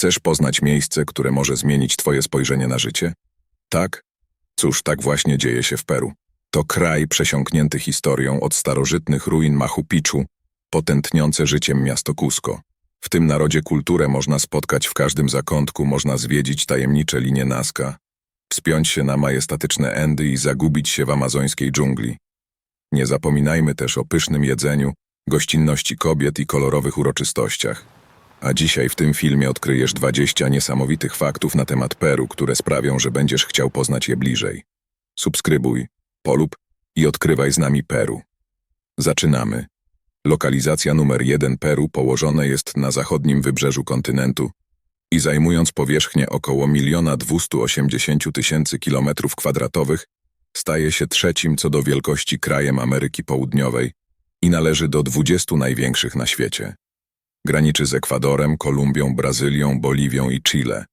Chcesz poznać miejsce, które może zmienić twoje spojrzenie na życie? Tak? Cóż, tak właśnie dzieje się w Peru. To kraj przesiąknięty historią od starożytnych ruin Machu Picchu, potętniące życiem miasto Cusco. W tym narodzie kulturę można spotkać w każdym zakątku, można zwiedzić tajemnicze linie Nazca, wspiąć się na majestatyczne Endy i zagubić się w amazońskiej dżungli. Nie zapominajmy też o pysznym jedzeniu, gościnności kobiet i kolorowych uroczystościach. A dzisiaj w tym filmie odkryjesz 20 niesamowitych faktów na temat Peru, które sprawią, że będziesz chciał poznać je bliżej. Subskrybuj, polub i odkrywaj z nami Peru. Zaczynamy. Lokalizacja numer 1 Peru położone jest na zachodnim wybrzeżu kontynentu i zajmując powierzchnię około 1 280 tysięcy kilometrów kwadratowych, staje się trzecim co do wielkości krajem Ameryki Południowej i należy do 20 największych na świecie. Graniczy z Ekwadorem, Kolumbią, Brazylią, Boliwią i Chile,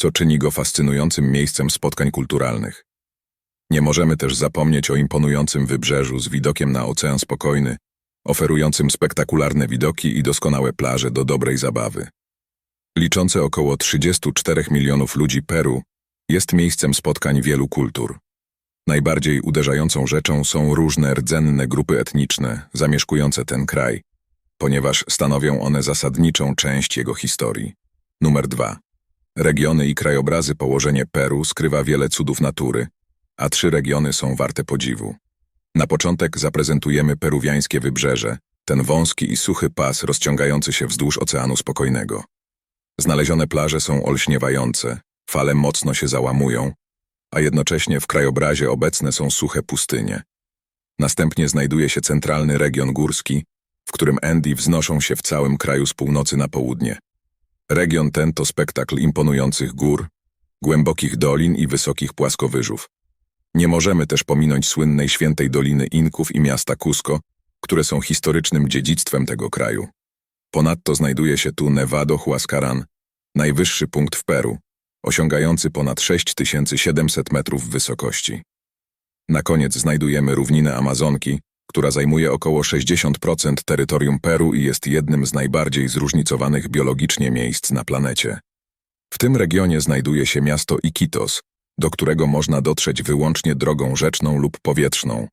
co czyni go fascynującym miejscem spotkań kulturalnych. Nie możemy też zapomnieć o imponującym wybrzeżu z widokiem na Ocean Spokojny, oferującym spektakularne widoki i doskonałe plaże do dobrej zabawy. Liczące około 34 milionów ludzi Peru jest miejscem spotkań wielu kultur. Najbardziej uderzającą rzeczą są różne rdzenne grupy etniczne zamieszkujące ten kraj, ponieważ stanowią one zasadniczą część jego historii. Numer 2. Regiony i krajobrazy położenie Peru skrywa wiele cudów natury, a trzy regiony są warte podziwu. Na początek zaprezentujemy peruwiańskie wybrzeże, ten wąski i suchy pas rozciągający się wzdłuż Oceanu Spokojnego. Znalezione plaże są olśniewające, fale mocno się załamują, a jednocześnie w krajobrazie obecne są suche pustynie. Następnie znajduje się centralny region górski, w którym Andy wznoszą się w całym kraju z północy na południe. Region ten to spektakl imponujących gór, głębokich dolin i wysokich płaskowyżów. Nie możemy też pominąć słynnej świętej Doliny Inków i miasta Cusco, które są historycznym dziedzictwem tego kraju. Ponadto znajduje się tu Nevado Huascaran, najwyższy punkt w Peru, osiągający ponad 6700 metrów wysokości. Na koniec znajdujemy równinę Amazonki, która zajmuje około 60% terytorium Peru i jest jednym z najbardziej zróżnicowanych biologicznie miejsc na planecie. W tym regionie znajduje się miasto Iquitos, do którego można dotrzeć wyłącznie drogą rzeczną lub powietrzną.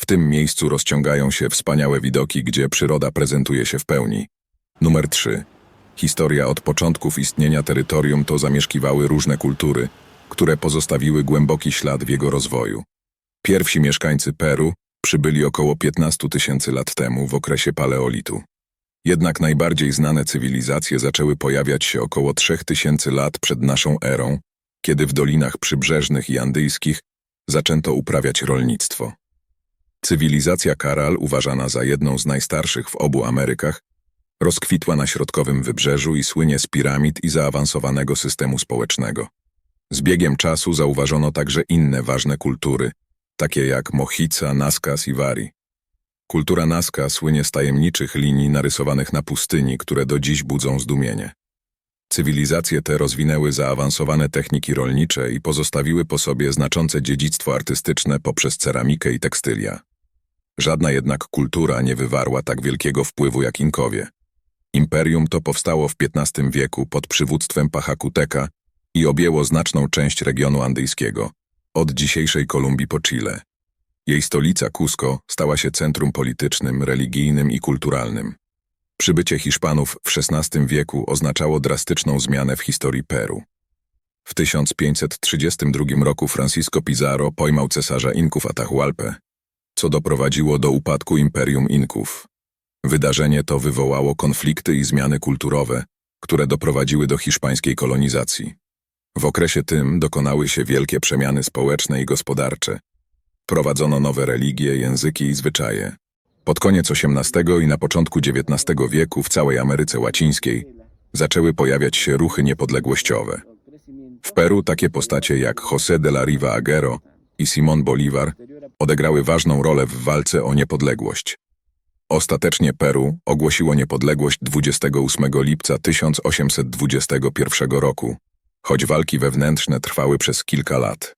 W tym miejscu rozciągają się wspaniałe widoki, gdzie przyroda prezentuje się w pełni. Numer 3. Historia od początków istnienia terytorium to zamieszkiwały różne kultury, które pozostawiły głęboki ślad w jego rozwoju. Pierwsi mieszkańcy Peru przybyli około 15 tysięcy lat temu w okresie paleolitu. Jednak najbardziej znane cywilizacje zaczęły pojawiać się około 3000 lat przed naszą erą, kiedy w dolinach przybrzeżnych i andyjskich zaczęto uprawiać rolnictwo. Cywilizacja Karal, uważana za jedną z najstarszych w obu Amerykach, rozkwitła na środkowym wybrzeżu i słynie z piramid i zaawansowanego systemu społecznego. Z biegiem czasu zauważono także inne ważne kultury, takie jak Mochica, Naskas i Wari. Kultura Nazca słynie z tajemniczych linii narysowanych na pustyni, które do dziś budzą zdumienie. Cywilizacje te rozwinęły zaawansowane techniki rolnicze i pozostawiły po sobie znaczące dziedzictwo artystyczne poprzez ceramikę i tekstylia. Żadna jednak kultura nie wywarła tak wielkiego wpływu jak Inkowie. Imperium to powstało w XV wieku pod przywództwem Pachacuteka i objęło znaczną część regionu andyjskiego, od dzisiejszej Kolumbii po Chile. Jej stolica Cusco stała się centrum politycznym, religijnym i kulturalnym. Przybycie Hiszpanów w XVI wieku oznaczało drastyczną zmianę w historii Peru. W 1532 roku Francisco Pizarro pojmał cesarza Inków Atahualpę, co doprowadziło do upadku Imperium Inków. Wydarzenie to wywołało konflikty i zmiany kulturowe, które doprowadziły do hiszpańskiej kolonizacji. W okresie tym dokonały się wielkie przemiany społeczne i gospodarcze. Prowadzono nowe religie, języki i zwyczaje. Pod koniec XVIII i na początku XIX wieku w całej Ameryce Łacińskiej zaczęły pojawiać się ruchy niepodległościowe. W Peru takie postacie jak José de la Riva Aguero i Simón Bolívar odegrały ważną rolę w walce o niepodległość. Ostatecznie Peru ogłosiło niepodległość 28 lipca 1821 roku, choć walki wewnętrzne trwały przez kilka lat.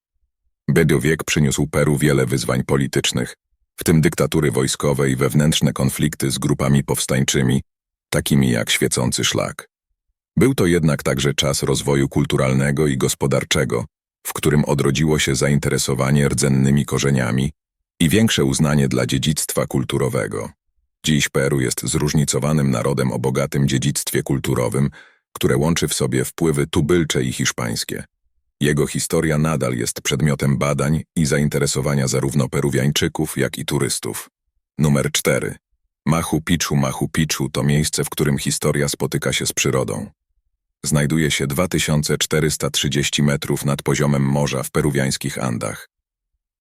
Bediowiek przyniósł Peru wiele wyzwań politycznych, w tym dyktatury wojskowe i wewnętrzne konflikty z grupami powstańczymi, takimi jak Świecący Szlak. Był to jednak także czas rozwoju kulturalnego i gospodarczego, w którym odrodziło się zainteresowanie rdzennymi korzeniami i większe uznanie dla dziedzictwa kulturowego. Dziś Peru jest zróżnicowanym narodem o bogatym dziedzictwie kulturowym, które łączy w sobie wpływy tubylcze i hiszpańskie. Jego historia nadal jest przedmiotem badań i zainteresowania zarówno Peruwiańczyków, jak i turystów. Numer 4. Machu Picchu Machu Picchu to miejsce, w którym historia spotyka się z przyrodą. Znajduje się 2430 metrów nad poziomem morza w peruwiańskich Andach.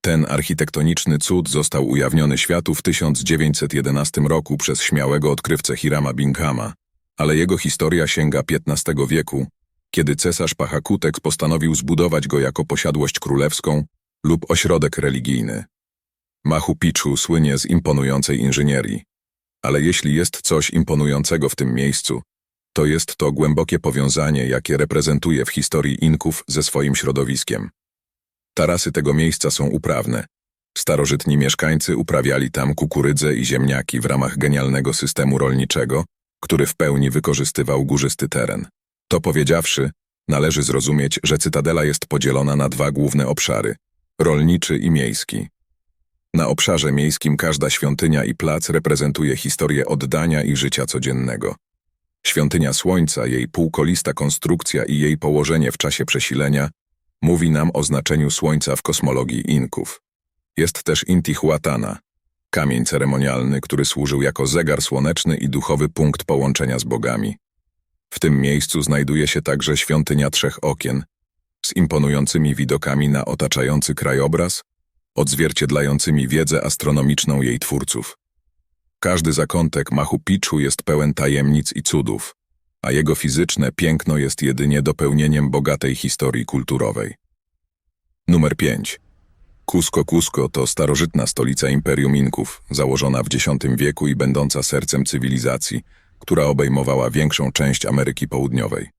Ten architektoniczny cud został ujawniony światu w 1911 roku przez śmiałego odkrywcę Hirama Binghama, ale jego historia sięga XV wieku, kiedy cesarz Pachakutek postanowił zbudować go jako posiadłość królewską lub ośrodek religijny. Machu Picchu słynie z imponującej inżynierii, ale jeśli jest coś imponującego w tym miejscu, to jest to głębokie powiązanie, jakie reprezentuje w historii Inków ze swoim środowiskiem. Tarasy tego miejsca są uprawne. Starożytni mieszkańcy uprawiali tam kukurydzę i ziemniaki w ramach genialnego systemu rolniczego, który w pełni wykorzystywał górzysty teren. To powiedziawszy, należy zrozumieć, że cytadela jest podzielona na dwa główne obszary rolniczy i miejski. Na obszarze miejskim każda świątynia i plac reprezentuje historię oddania i życia codziennego. Świątynia Słońca, jej półkolista konstrukcja i jej położenie w czasie przesilenia mówi nam o znaczeniu Słońca w kosmologii Inków. Jest też Intihuatana, kamień ceremonialny, który służył jako zegar słoneczny i duchowy punkt połączenia z bogami. W tym miejscu znajduje się także świątynia Trzech Okien, z imponującymi widokami na otaczający krajobraz, odzwierciedlającymi wiedzę astronomiczną jej twórców. Każdy zakątek Machu Picchu jest pełen tajemnic i cudów, a jego fizyczne piękno jest jedynie dopełnieniem bogatej historii kulturowej. Numer 5. Cusco Cusco to starożytna stolica Imperium Inków, założona w X wieku i będąca sercem cywilizacji, która obejmowała większą część Ameryki Południowej.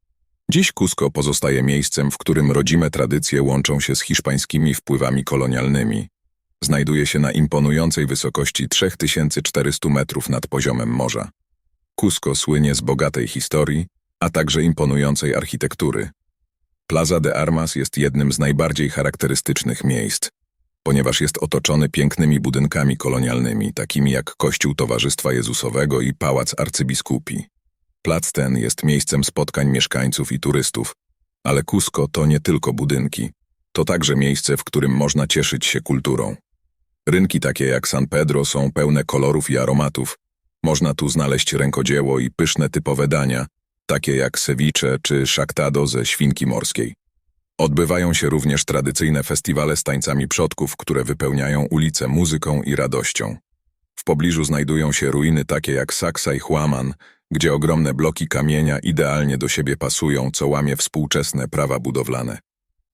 Dziś Cusco pozostaje miejscem, w którym rodzime tradycje łączą się z hiszpańskimi wpływami kolonialnymi. Znajduje się na imponującej wysokości 3400 metrów nad poziomem morza. Cusco słynie z bogatej historii, a także imponującej architektury. Plaza de Armas jest jednym z najbardziej charakterystycznych miejsc, ponieważ jest otoczony pięknymi budynkami kolonialnymi, takimi jak Kościół Towarzystwa Jezusowego i Pałac Arcybiskupi. Plac ten jest miejscem spotkań mieszkańców i turystów, ale Cusco to nie tylko budynki, to także miejsce, w którym można cieszyć się kulturą. Rynki takie jak San Pedro są pełne kolorów i aromatów. Można tu znaleźć rękodzieło i pyszne typowe dania, takie jak ceviche czy szaktado ze świnki morskiej. Odbywają się również tradycyjne festiwale z tańcami przodków, które wypełniają ulice muzyką i radością. W pobliżu znajdują się ruiny takie jak Saksa i Huaman, gdzie ogromne bloki kamienia idealnie do siebie pasują, co łamie współczesne prawa budowlane.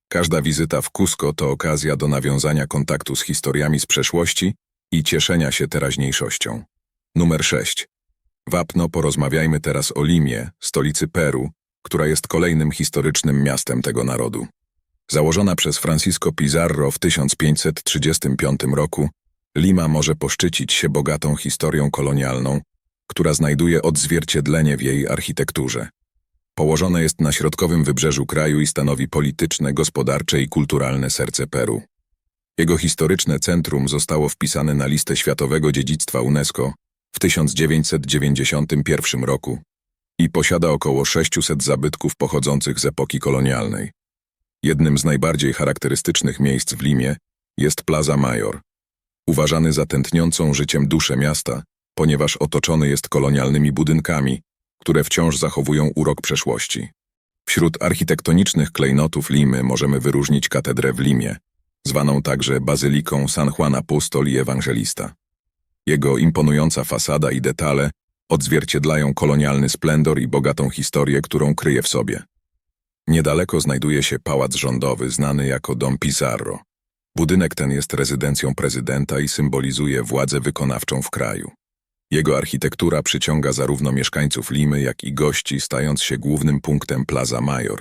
Każda wizyta w Cusco to okazja do nawiązania kontaktu z historiami z przeszłości i cieszenia się teraźniejszością. Numer 6. Wapno porozmawiajmy teraz o Limie, stolicy Peru, która jest kolejnym historycznym miastem tego narodu. Założona przez Francisco Pizarro w 1535 roku, Lima może poszczycić się bogatą historią kolonialną, która znajduje odzwierciedlenie w jej architekturze. Położone jest na środkowym wybrzeżu kraju i stanowi polityczne, gospodarcze i kulturalne serce Peru. Jego historyczne centrum zostało wpisane na listę Światowego Dziedzictwa UNESCO w 1991 roku i posiada około 600 zabytków pochodzących z epoki kolonialnej. Jednym z najbardziej charakterystycznych miejsc w Limie jest Plaza Mayor. Uważany za tętniącą życiem duszę miasta, ponieważ otoczony jest kolonialnymi budynkami, które wciąż zachowują urok przeszłości. Wśród architektonicznych klejnotów Limy możemy wyróżnić katedrę w Limie, zwaną także Bazyliką San Juan Apostol i Ewangelista. Jego imponująca fasada i detale odzwierciedlają kolonialny splendor i bogatą historię, którą kryje w sobie. Niedaleko znajduje się pałac rządowy znany jako Dom Pizarro. Budynek ten jest rezydencją prezydenta i symbolizuje władzę wykonawczą w kraju. Jego architektura przyciąga zarówno mieszkańców Limy, jak i gości, stając się głównym punktem Plaza Mayor.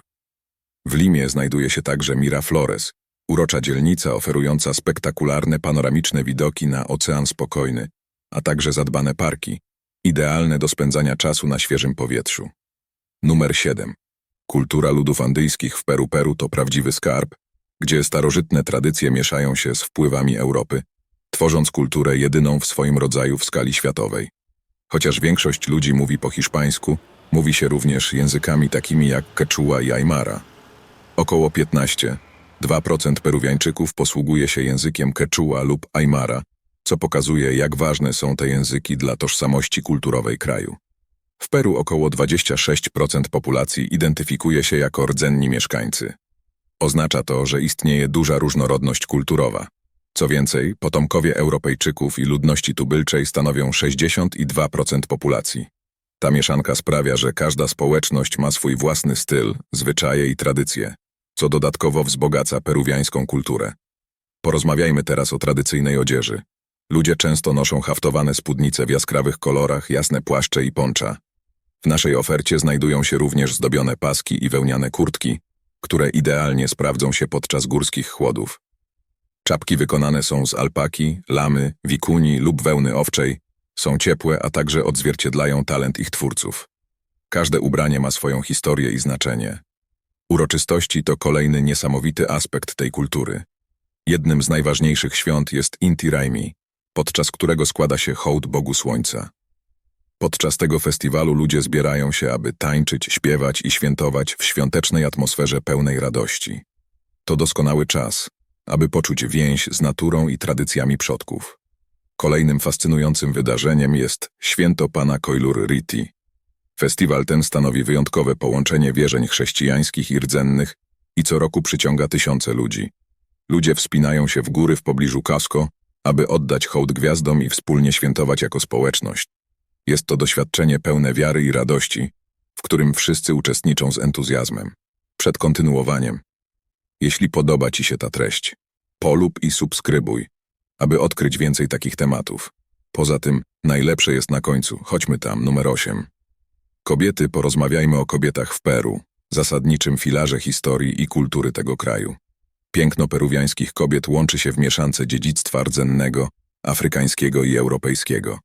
W Limie znajduje się także Miraflores, urocza dzielnica oferująca spektakularne panoramiczne widoki na Ocean Spokojny, a także zadbane parki, idealne do spędzania czasu na świeżym powietrzu. Numer 7. Kultura ludów andyjskich w Peru Peru to prawdziwy skarb, gdzie starożytne tradycje mieszają się z wpływami Europy, tworząc kulturę jedyną w swoim rodzaju w skali światowej. Chociaż większość ludzi mówi po hiszpańsku, mówi się również językami takimi jak quechua i aymara. Około 15-2% Peruwiańczyków posługuje się językiem quechua lub aymara, co pokazuje, jak ważne są te języki dla tożsamości kulturowej kraju. W Peru około 26% populacji identyfikuje się jako rdzenni mieszkańcy. Oznacza to, że istnieje duża różnorodność kulturowa. Co więcej, potomkowie Europejczyków i ludności tubylczej stanowią 62% populacji. Ta mieszanka sprawia, że każda społeczność ma swój własny styl, zwyczaje i tradycje, co dodatkowo wzbogaca peruwiańską kulturę. Porozmawiajmy teraz o tradycyjnej odzieży. Ludzie często noszą haftowane spódnice w jaskrawych kolorach, jasne płaszcze i poncza. W naszej ofercie znajdują się również zdobione paski i wełniane kurtki, które idealnie sprawdzą się podczas górskich chłodów. Czapki wykonane są z alpaki, lamy, wikuni lub wełny owczej, są ciepłe, a także odzwierciedlają talent ich twórców. Każde ubranie ma swoją historię i znaczenie. Uroczystości to kolejny niesamowity aspekt tej kultury. Jednym z najważniejszych świąt jest Inti Raymi, podczas którego składa się hołd Bogu Słońca. Podczas tego festiwalu ludzie zbierają się, aby tańczyć, śpiewać i świętować w świątecznej atmosferze pełnej radości. To doskonały czas, aby poczuć więź z naturą i tradycjami przodków. Kolejnym fascynującym wydarzeniem jest Święto Pana Koilur Riti. Festiwal ten stanowi wyjątkowe połączenie wierzeń chrześcijańskich i rdzennych i co roku przyciąga tysiące ludzi. Ludzie wspinają się w góry w pobliżu Kasko, aby oddać hołd gwiazdom i wspólnie świętować jako społeczność. Jest to doświadczenie pełne wiary i radości, w którym wszyscy uczestniczą z entuzjazmem. Przed kontynuowaniem. Jeśli podoba Ci się ta treść, polub i subskrybuj, aby odkryć więcej takich tematów. Poza tym, najlepsze jest na końcu. Chodźmy tam, numer 8. Kobiety, porozmawiajmy o kobietach w Peru, zasadniczym filarze historii i kultury tego kraju. Piękno peruwiańskich kobiet łączy się w mieszance dziedzictwa rdzennego, afrykańskiego i europejskiego.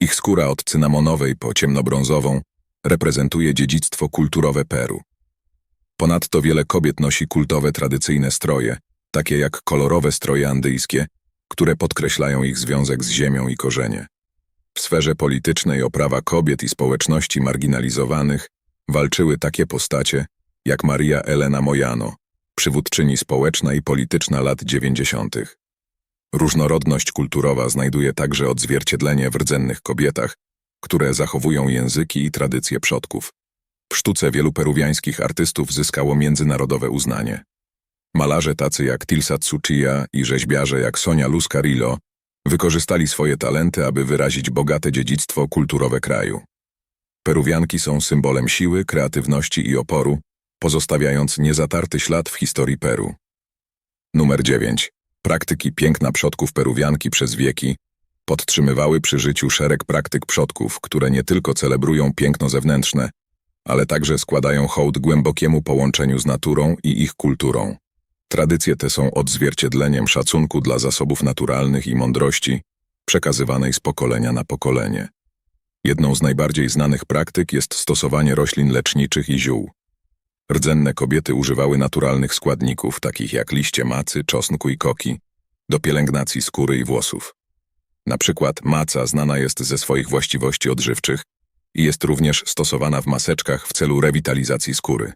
Ich skóra od cynamonowej po ciemnobrązową reprezentuje dziedzictwo kulturowe Peru. Ponadto wiele kobiet nosi kultowe tradycyjne stroje, takie jak kolorowe stroje andyjskie, które podkreślają ich związek z ziemią i korzenie. W sferze politycznej o prawa kobiet i społeczności marginalizowanych walczyły takie postacie jak Maria Elena Mojano, przywódczyni społeczna i polityczna lat 90. Różnorodność kulturowa znajduje także odzwierciedlenie w rdzennych kobietach, które zachowują języki i tradycje przodków. W sztuce wielu peruwiańskich artystów zyskało międzynarodowe uznanie. Malarze tacy jak Tilsa Tsuchiya i rzeźbiarze jak Sonia Luz Carrillo wykorzystali swoje talenty, aby wyrazić bogate dziedzictwo kulturowe kraju. Peruwianki są symbolem siły, kreatywności i oporu, pozostawiając niezatarty ślad w historii Peru. Numer 9. Praktyki piękna przodków peruwianki przez wieki podtrzymywały przy życiu szereg praktyk przodków, które nie tylko celebrują piękno zewnętrzne, ale także składają hołd głębokiemu połączeniu z naturą i ich kulturą. Tradycje te są odzwierciedleniem szacunku dla zasobów naturalnych i mądrości przekazywanej z pokolenia na pokolenie. Jedną z najbardziej znanych praktyk jest stosowanie roślin leczniczych i ziół. Rdzenne kobiety używały naturalnych składników, takich jak liście macy, czosnku i koki, do pielęgnacji skóry i włosów. Na przykład maca znana jest ze swoich właściwości odżywczych i jest również stosowana w maseczkach w celu rewitalizacji skóry.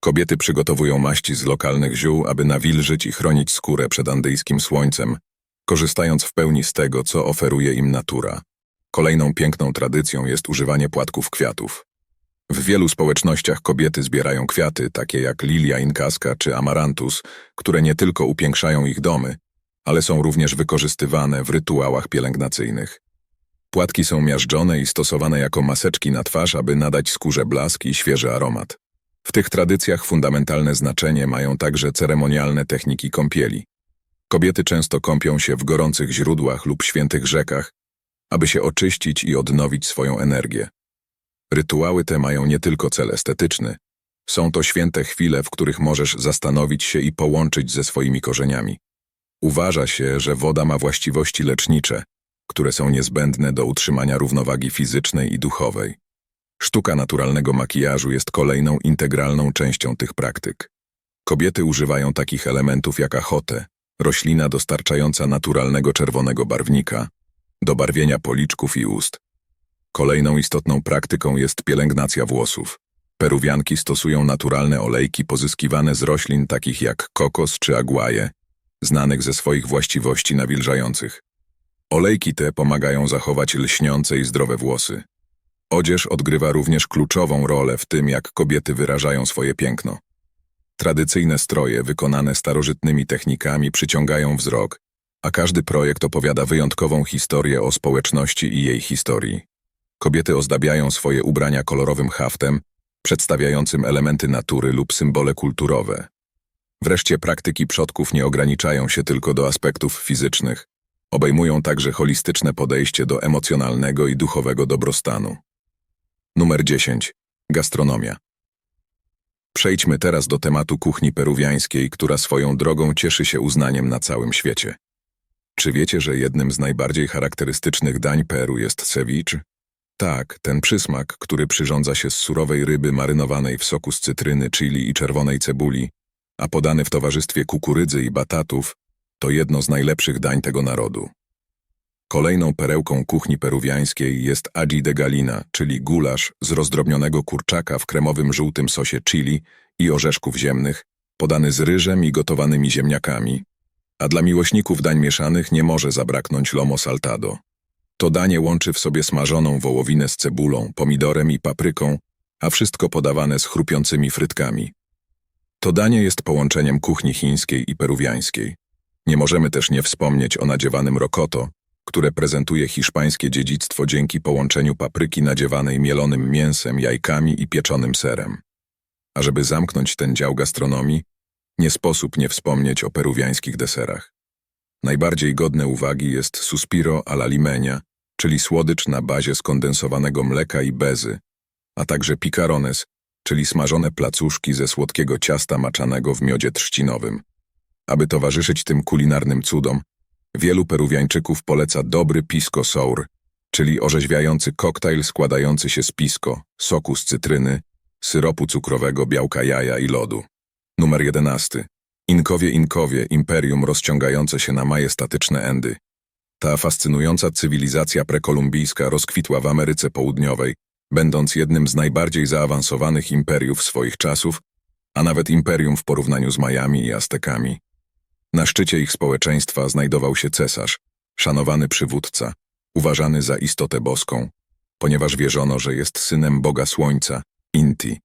Kobiety przygotowują maści z lokalnych ziół, aby nawilżyć i chronić skórę przed andyjskim słońcem, korzystając w pełni z tego, co oferuje im natura. Kolejną piękną tradycją jest używanie płatków kwiatów. W wielu społecznościach kobiety zbierają kwiaty, takie jak lilia inkaska czy amarantus, które nie tylko upiększają ich domy, ale są również wykorzystywane w rytuałach pielęgnacyjnych. Płatki są miażdżone i stosowane jako maseczki na twarz, aby nadać skórze blask i świeży aromat. W tych tradycjach fundamentalne znaczenie mają także ceremonialne techniki kąpieli. Kobiety często kąpią się w gorących źródłach lub świętych rzekach, aby się oczyścić i odnowić swoją energię. Rytuały te mają nie tylko cel estetyczny, są to święte chwile, w których możesz zastanowić się i połączyć ze swoimi korzeniami. Uważa się, że woda ma właściwości lecznicze, które są niezbędne do utrzymania równowagi fizycznej i duchowej. Sztuka naturalnego makijażu jest kolejną integralną częścią tych praktyk. Kobiety używają takich elementów jak achotę, roślina dostarczająca naturalnego czerwonego barwnika, do barwienia policzków i ust. Kolejną istotną praktyką jest pielęgnacja włosów. Peruwianki stosują naturalne olejki pozyskiwane z roślin takich jak kokos czy aguaje, znanych ze swoich właściwości nawilżających. Olejki te pomagają zachować lśniące i zdrowe włosy. Odzież odgrywa również kluczową rolę w tym, jak kobiety wyrażają swoje piękno. Tradycyjne stroje wykonane starożytnymi technikami przyciągają wzrok, a każdy projekt opowiada wyjątkową historię o społeczności i jej historii. Kobiety ozdabiają swoje ubrania kolorowym haftem, przedstawiającym elementy natury lub symbole kulturowe. Wreszcie praktyki przodków nie ograniczają się tylko do aspektów fizycznych, obejmują także holistyczne podejście do emocjonalnego i duchowego dobrostanu. Numer 10. Gastronomia. Przejdźmy teraz do tematu kuchni peruwiańskiej, która swoją drogą cieszy się uznaniem na całym świecie. Czy wiecie, że jednym z najbardziej charakterystycznych dań Peru jest ceviche? Tak, ten przysmak, który przyrządza się z surowej ryby marynowanej w soku z cytryny, chili i czerwonej cebuli, a podany w towarzystwie kukurydzy i batatów, to jedno z najlepszych dań tego narodu. Kolejną perełką kuchni peruwiańskiej jest aji de galina, czyli gulasz z rozdrobnionego kurczaka w kremowym żółtym sosie chili i orzeszków ziemnych, podany z ryżem i gotowanymi ziemniakami. A dla miłośników dań mieszanych nie może zabraknąć lomo saltado. To danie łączy w sobie smażoną wołowinę z cebulą, pomidorem i papryką, a wszystko podawane z chrupiącymi frytkami. To danie jest połączeniem kuchni chińskiej i peruwiańskiej. Nie możemy też nie wspomnieć o nadziewanym rokoto, które prezentuje hiszpańskie dziedzictwo dzięki połączeniu papryki nadziewanej mielonym mięsem, jajkami i pieczonym serem. A żeby zamknąć ten dział gastronomii, nie sposób nie wspomnieć o peruwiańskich deserach. Najbardziej godne uwagi jest suspiro alla limenia, czyli słodycz na bazie skondensowanego mleka i bezy, a także picarones, czyli smażone placuszki ze słodkiego ciasta maczanego w miodzie trzcinowym. Aby towarzyszyć tym kulinarnym cudom, wielu peruwiańczyków poleca dobry pisco sour, czyli orzeźwiający koktajl składający się z pisco, soku z cytryny, syropu cukrowego, białka jaja i lodu. Numer 11. Inkowie Inkowie, imperium rozciągające się na majestatyczne Endy. Ta fascynująca cywilizacja prekolumbijska rozkwitła w Ameryce Południowej, będąc jednym z najbardziej zaawansowanych imperiów swoich czasów, a nawet imperium w porównaniu z Majami i Aztekami. Na szczycie ich społeczeństwa znajdował się cesarz, szanowany przywódca, uważany za istotę boską, ponieważ wierzono, że jest synem Boga Słońca, Inti.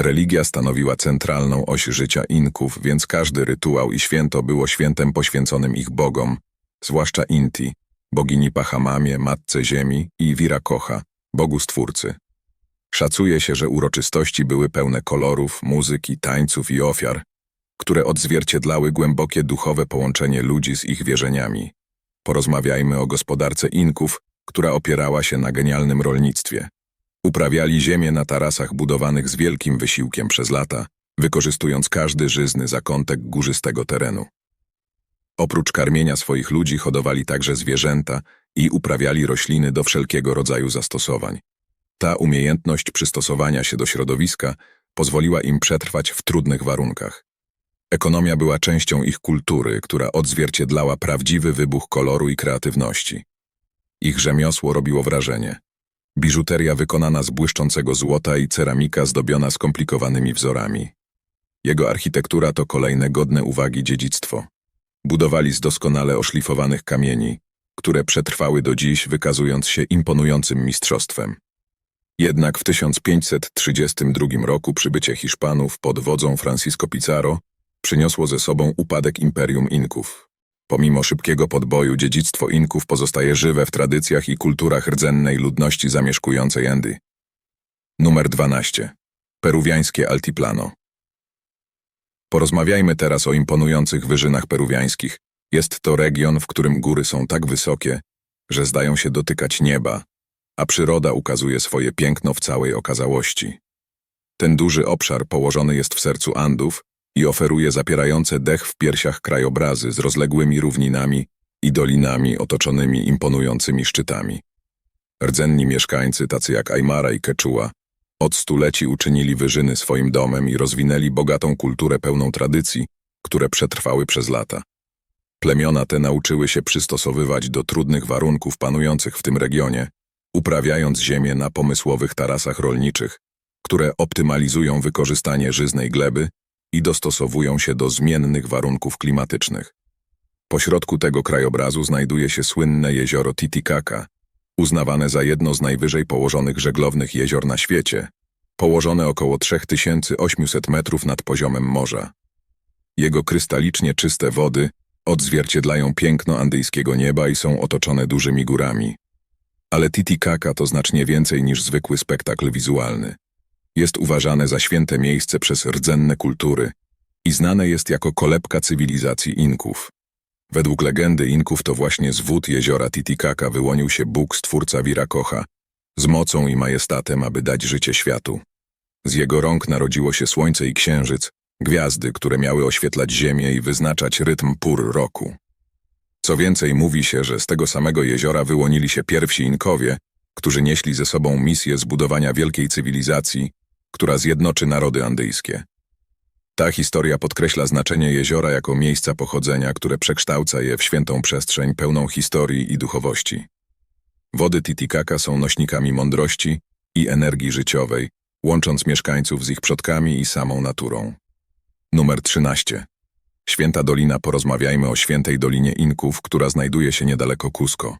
Religia stanowiła centralną oś życia Inków, więc każdy rytuał i święto było świętem poświęconym ich bogom, zwłaszcza Inti, bogini Pachamamie, Matce Ziemi i Viracocha, Bogu Stwórcy. Szacuje się, że uroczystości były pełne kolorów, muzyki, tańców i ofiar, które odzwierciedlały głębokie duchowe połączenie ludzi z ich wierzeniami. Porozmawiajmy o gospodarce Inków, która opierała się na genialnym rolnictwie. Uprawiali ziemię na tarasach budowanych z wielkim wysiłkiem przez lata, wykorzystując każdy żyzny zakątek górzystego terenu. Oprócz karmienia swoich ludzi hodowali także zwierzęta i uprawiali rośliny do wszelkiego rodzaju zastosowań. Ta umiejętność przystosowania się do środowiska pozwoliła im przetrwać w trudnych warunkach. Ekonomia była częścią ich kultury, która odzwierciedlała prawdziwy wybuch koloru i kreatywności. Ich rzemiosło robiło wrażenie. Biżuteria wykonana z błyszczącego złota i ceramika zdobiona skomplikowanymi wzorami. Jego architektura to kolejne godne uwagi dziedzictwo. Budowali z doskonale oszlifowanych kamieni, które przetrwały do dziś, wykazując się imponującym mistrzostwem. Jednak w 1532 roku przybycie Hiszpanów pod wodzą Francisco Pizarro przyniosło ze sobą upadek Imperium Inków. Pomimo szybkiego podboju dziedzictwo Inków pozostaje żywe w tradycjach i kulturach rdzennej ludności zamieszkującej Endy. Numer 12. Peruwiańskie Altiplano. Porozmawiajmy teraz o imponujących wyżynach peruwiańskich. Jest to region, w którym góry są tak wysokie, że zdają się dotykać nieba, a przyroda ukazuje swoje piękno w całej okazałości. Ten duży obszar położony jest w sercu Andów i oferuje zapierające dech w piersiach krajobrazy z rozległymi równinami i dolinami otoczonymi imponującymi szczytami. Rdzenni mieszkańcy, tacy jak Aymara i Quechua, od stuleci uczynili wyżyny swoim domem i rozwinęli bogatą kulturę pełną tradycji, które przetrwały przez lata. Plemiona te nauczyły się przystosowywać do trudnych warunków panujących w tym regionie, uprawiając ziemię na pomysłowych tarasach rolniczych, które optymalizują wykorzystanie żyznej gleby i dostosowują się do zmiennych warunków klimatycznych. Pośrodku tego krajobrazu znajduje się słynne jezioro Titicaca, uznawane za jedno z najwyżej położonych żeglownych jezior na świecie, położone około 3800 metrów nad poziomem morza. Jego krystalicznie czyste wody odzwierciedlają piękno andyjskiego nieba i są otoczone dużymi górami. Ale Titicaca to znacznie więcej niż zwykły spektakl wizualny. Jest uważane za święte miejsce przez rdzenne kultury i znane jest jako kolebka cywilizacji Inków. Według legendy Inków to właśnie z wód jeziora Titicaca wyłonił się Bóg stwórca Viracocha, z mocą i majestatem, aby dać życie światu. Z jego rąk narodziło się słońce i księżyc, gwiazdy, które miały oświetlać ziemię i wyznaczać rytm pór roku. Co więcej, mówi się, że z tego samego jeziora wyłonili się pierwsi Inkowie, którzy nieśli ze sobą misję zbudowania wielkiej cywilizacji, która zjednoczy narody andyjskie. Ta historia podkreśla znaczenie jeziora jako miejsca pochodzenia, które przekształca je w świętą przestrzeń pełną historii i duchowości. Wody Titicaca są nośnikami mądrości i energii życiowej, łącząc mieszkańców z ich przodkami i samą naturą. Numer 13. Święta Dolina porozmawiajmy o Świętej Dolinie Inków, która znajduje się niedaleko Cusco.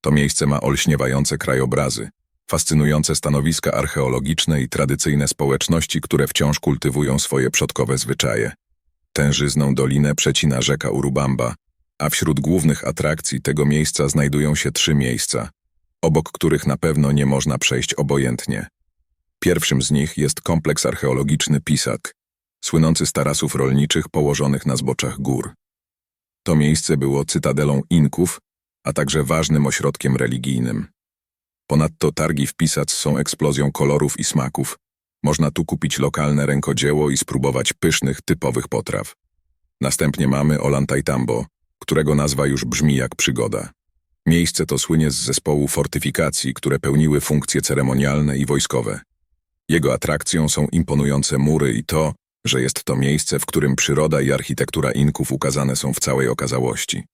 To miejsce ma olśniewające krajobrazy, fascynujące stanowiska archeologiczne i tradycyjne społeczności, które wciąż kultywują swoje przodkowe zwyczaje. Tężyzną dolinę przecina rzeka Urubamba, a wśród głównych atrakcji tego miejsca znajdują się trzy miejsca, obok których na pewno nie można przejść obojętnie. Pierwszym z nich jest kompleks archeologiczny Pisak, słynący z tarasów rolniczych położonych na zboczach gór. To miejsce było cytadelą Inków, a także ważnym ośrodkiem religijnym. Ponadto targi w Pisac są eksplozją kolorów i smaków. Można tu kupić lokalne rękodzieło i spróbować pysznych, typowych potraw. Następnie mamy Ollantaytambo, którego nazwa już brzmi jak przygoda. Miejsce to słynie z zespołu fortyfikacji, które pełniły funkcje ceremonialne i wojskowe. Jego atrakcją są imponujące mury i to, że jest to miejsce, w którym przyroda i architektura Inków ukazane są w całej okazałości.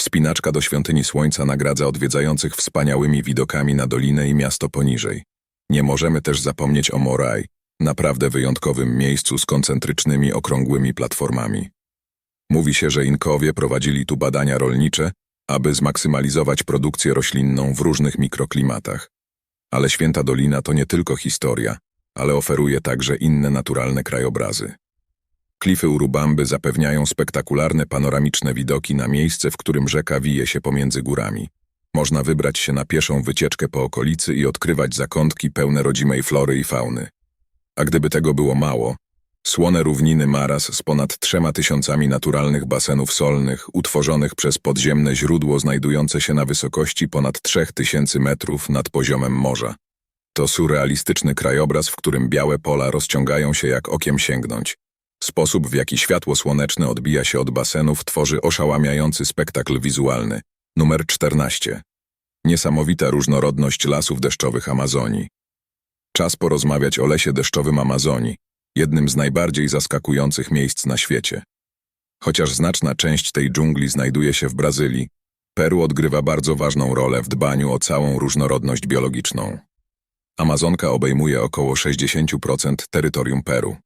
Wspinaczka do świątyni słońca nagradza odwiedzających wspaniałymi widokami na dolinę i miasto poniżej. Nie możemy też zapomnieć o Morai, naprawdę wyjątkowym miejscu z koncentrycznymi okrągłymi platformami. Mówi się, że Inkowie prowadzili tu badania rolnicze, aby zmaksymalizować produkcję roślinną w różnych mikroklimatach. Ale Święta Dolina to nie tylko historia, ale oferuje także inne naturalne krajobrazy. Klify Urubamby zapewniają spektakularne panoramiczne widoki na miejsce, w którym rzeka wije się pomiędzy górami. Można wybrać się na pieszą wycieczkę po okolicy i odkrywać zakątki pełne rodzimej flory i fauny. A gdyby tego było mało, słone równiny Maras z ponad trzema tysiącami naturalnych basenów solnych, utworzonych przez podziemne źródło znajdujące się na wysokości ponad trzech tysięcy metrów nad poziomem morza. To surrealistyczny krajobraz, w którym białe pola rozciągają się jak okiem sięgnąć. Sposób, w jaki światło słoneczne odbija się od basenów, tworzy oszałamiający spektakl wizualny. Numer 14. Niesamowita różnorodność lasów deszczowych Amazonii. Czas porozmawiać o lesie deszczowym Amazonii, jednym z najbardziej zaskakujących miejsc na świecie. Chociaż znaczna część tej dżungli znajduje się w Brazylii, Peru odgrywa bardzo ważną rolę w dbaniu o całą różnorodność biologiczną. Amazonka obejmuje około 60% terytorium Peru.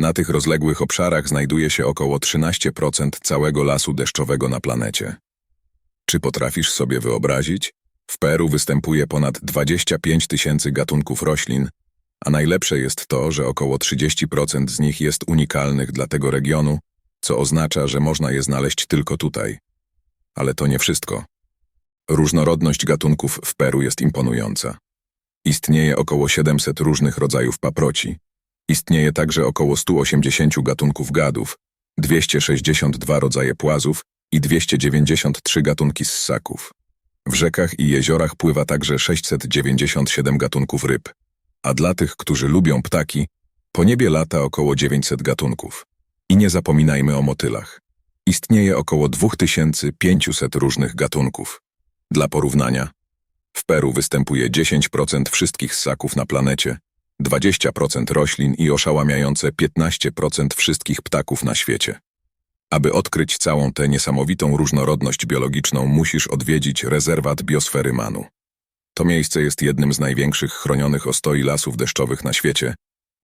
Na tych rozległych obszarach znajduje się około 13% całego lasu deszczowego na planecie. Czy potrafisz sobie wyobrazić? W Peru występuje ponad 25 tysięcy gatunków roślin, a najlepsze jest to, że około 30% z nich jest unikalnych dla tego regionu, co oznacza, że można je znaleźć tylko tutaj. Ale to nie wszystko. Różnorodność gatunków w Peru jest imponująca. Istnieje około 700 różnych rodzajów paproci, Istnieje także około 180 gatunków gadów, 262 rodzaje płazów i 293 gatunki ssaków. W rzekach i jeziorach pływa także 697 gatunków ryb, a dla tych, którzy lubią ptaki, po niebie lata około 900 gatunków. I nie zapominajmy o motylach. Istnieje około 2500 różnych gatunków. Dla porównania, W Peru występuje 10% wszystkich ssaków na planecie, 20% roślin i oszałamiające 15% wszystkich ptaków na świecie. Aby odkryć całą tę niesamowitą różnorodność biologiczną, musisz odwiedzić rezerwat biosfery Manu. To miejsce jest jednym z największych chronionych ostoi lasów deszczowych na świecie,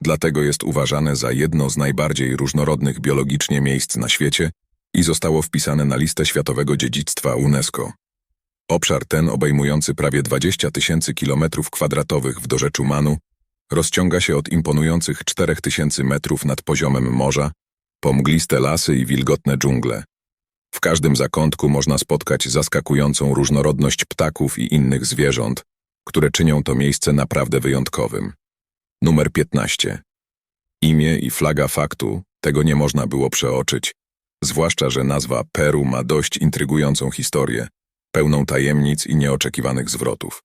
dlatego jest uważane za jedno z najbardziej różnorodnych biologicznie miejsc na świecie i zostało wpisane na listę Światowego Dziedzictwa UNESCO. Obszar ten, obejmujący prawie 20 tysięcy kilometrów kwadratowych w dorzeczu Manu, rozciąga się od imponujących 4 tysięcy metrów nad poziomem morza po mgliste lasy i wilgotne dżungle. W każdym zakątku można spotkać zaskakującą różnorodność ptaków i innych zwierząt, które czynią to miejsce naprawdę wyjątkowym. Numer 15. Imię i flaga faktu, tego nie można było przeoczyć, zwłaszcza, że nazwa Peru ma dość intrygującą historię, pełną tajemnic i nieoczekiwanych zwrotów.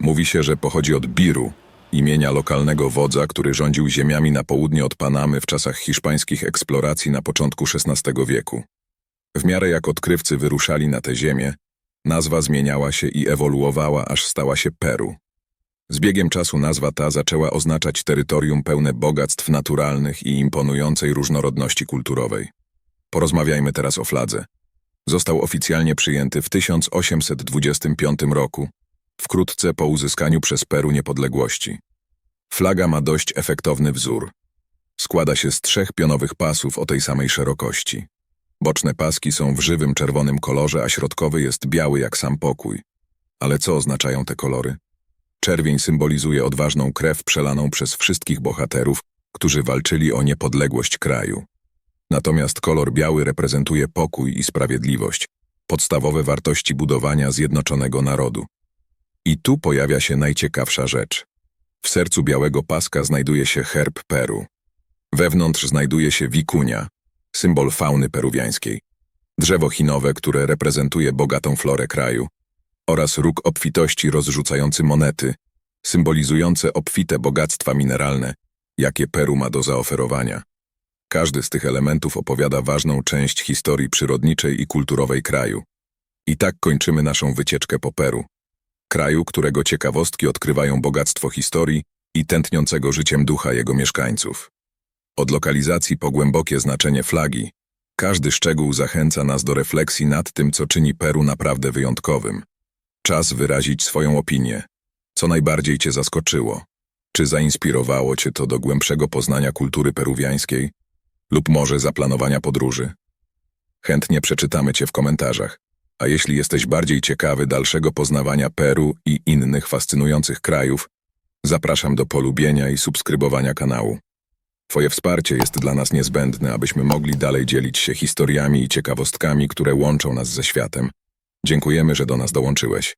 Mówi się, że pochodzi od Biru, imienia lokalnego wodza, który rządził ziemiami na południe od Panamy w czasach hiszpańskich eksploracji na początku XVI wieku. W miarę jak odkrywcy wyruszali na tę ziemię, nazwa zmieniała się i ewoluowała, aż stała się Peru. Z biegiem czasu nazwa ta zaczęła oznaczać terytorium pełne bogactw naturalnych i imponującej różnorodności kulturowej. Porozmawiajmy teraz o fladze. Został oficjalnie przyjęty w 1825 roku, wkrótce po uzyskaniu przez Peru niepodległości. Flaga ma dość efektowny wzór. Składa się z trzech pionowych pasów o tej samej szerokości. Boczne paski są w żywym czerwonym kolorze, a środkowy jest biały jak sam pokój. Ale co oznaczają te kolory? Czerwień symbolizuje odważną krew przelaną przez wszystkich bohaterów, którzy walczyli o niepodległość kraju. Natomiast kolor biały reprezentuje pokój i sprawiedliwość, podstawowe wartości budowania zjednoczonego narodu. I tu pojawia się najciekawsza rzecz. W sercu białego paska znajduje się herb Peru. Wewnątrz znajduje się wikunia, symbol fauny peruwiańskiej, drzewo chinowe, które reprezentuje bogatą florę kraju, oraz róg obfitości rozrzucający monety, symbolizujące obfite bogactwa mineralne, jakie Peru ma do zaoferowania. Każdy z tych elementów opowiada ważną część historii przyrodniczej i kulturowej kraju. I tak kończymy naszą wycieczkę po Peru. Kraju, którego ciekawostki odkrywają bogactwo historii i tętniącego życiem ducha jego mieszkańców. Od lokalizacji po głębokie znaczenie flagi, każdy szczegół zachęca nas do refleksji nad tym, co czyni Peru naprawdę wyjątkowym. Czas wyrazić swoją opinię. Co najbardziej Cię zaskoczyło? Czy zainspirowało Cię to do głębszego poznania kultury peruwiańskiej lub może zaplanowania podróży? Chętnie przeczytamy Cię w komentarzach. A jeśli jesteś bardziej ciekawy dalszego poznawania Peru i innych fascynujących krajów, zapraszam do polubienia i subskrybowania kanału. Twoje wsparcie jest dla nas niezbędne, abyśmy mogli dalej dzielić się historiami i ciekawostkami, które łączą nas ze światem. Dziękujemy, że do nas dołączyłeś.